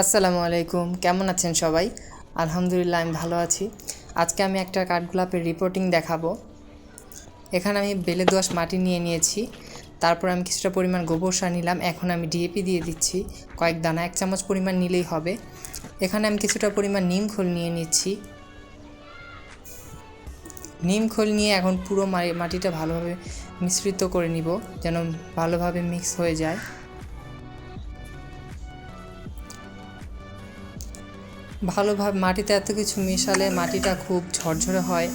আসসালামু আলাইকুম। কেমন আছেন সবাই? আলহামদুলিল্লাহ, আমি ভালো আছি। আজকে আমি একটা কাঠগোলাপের রিপোর্টিং দেখাবো। এখানে আমি বেলে দোআঁশ মাটি নিয়ে নিয়েছি। তারপর আমি কিছুটা পরিমাণ গোবর সার নিলাম। এখন আমি ডিএপি দিয়ে দিচ্ছি। কয়েক দানা, এক চামচ পরিমাণ নিলেই হবে। এখানে আমি কিছুটা পরিমাণ নিম খোল নিয়ে নিচ্ছি। নিম খোল নিয়ে এখন পুরো মাটিটা ভালোভাবে মিশ্রিত করে নিব, যেন ভালোভাবে মিক্স হয়ে যায়। ভালোভাবে মাটিতে এত কিছু মেশালে মাটিটা খুব ঝরঝরে হয়,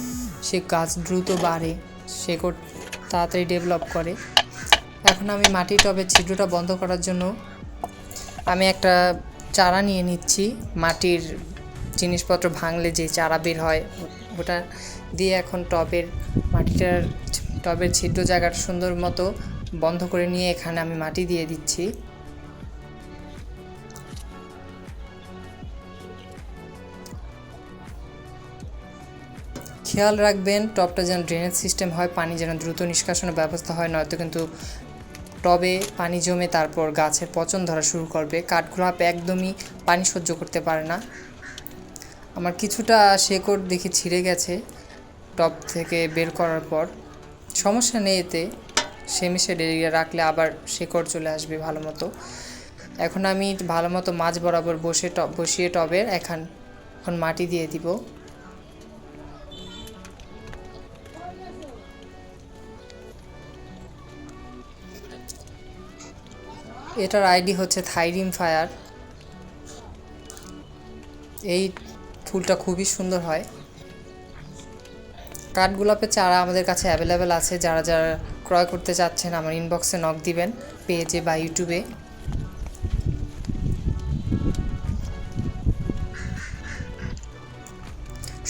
সে গাছ দ্রুত বাড়ে শেকড় তাড়াতাড়ি ডেভেলপ করে। এখন আমি মাটি টবের ছিদ্রটা বন্ধ করার জন্য আমি একটা চারা নিয়ে নিচ্ছি, মাটির জিনিসপত্র ভাঙলে যে চারা বের হয়, ওটা দিয়ে এখন টবের মাটিটার টবের ছিদ্র জায়গাটা সুন্দর মতো বন্ধ করে নিয়ে এখানে আমি মাটি দিয়ে দিচ্ছি। খেয়াল রাখবেন টবটা যেন ড্রেনেজ সিস্টেম হয়, পানি যেন দ্রুত নিষ্কাশনের ব্যবস্থা হয়, নয়তো কিন্তু টবে পানি জমে তারপর গাছের পচন ধরা শুরু করবে। কাঠগোলাপ একদমই পানি সহ্য করতে পারে না। আমার কিছুটা শেকড় দেখি ছিঁড়ে গেছে টব থেকে বের করার পর। সমস্যা নেই এতে সেমি শেড এরিয়া রাখলে আবার শেকড় চলে আসবে ভালো মতো। এখন আমি ভালো মতো মাছ বরাবর বসে টব বসিয়ে টবের এখন এখন মাটি দিয়ে দিব। এটার আইডি হচ্ছে থাইরিম ফায়ার। এই ফুলটা খুবই সুন্দর হয়। কাঠগোলাপের চারা আমাদের কাছে অ্যাভেলেবেল আছে। যারা যারা ক্রয় করতে চাচ্ছেন, আমার ইনবক্সে নক দিবেন পেজে বা ইউটিউবে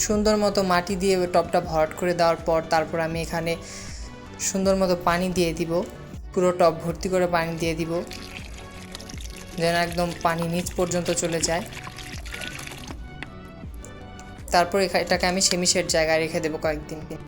সুন্দর মতো মাটি দিয়ে টবটা ভরাট করে দেওয়ার পর তারপর আমি এখানে সুন্দর মতো পানি দিয়ে দিব। পুরো টব ভর্তি করে পানি দিয়ে দিব। যেন একদম পানি নিচ পর্যন্ত চলে যায়। তারপর এটাকে আমি সেমি শেড জায়গায় রেখে দেবো কয়েকদিন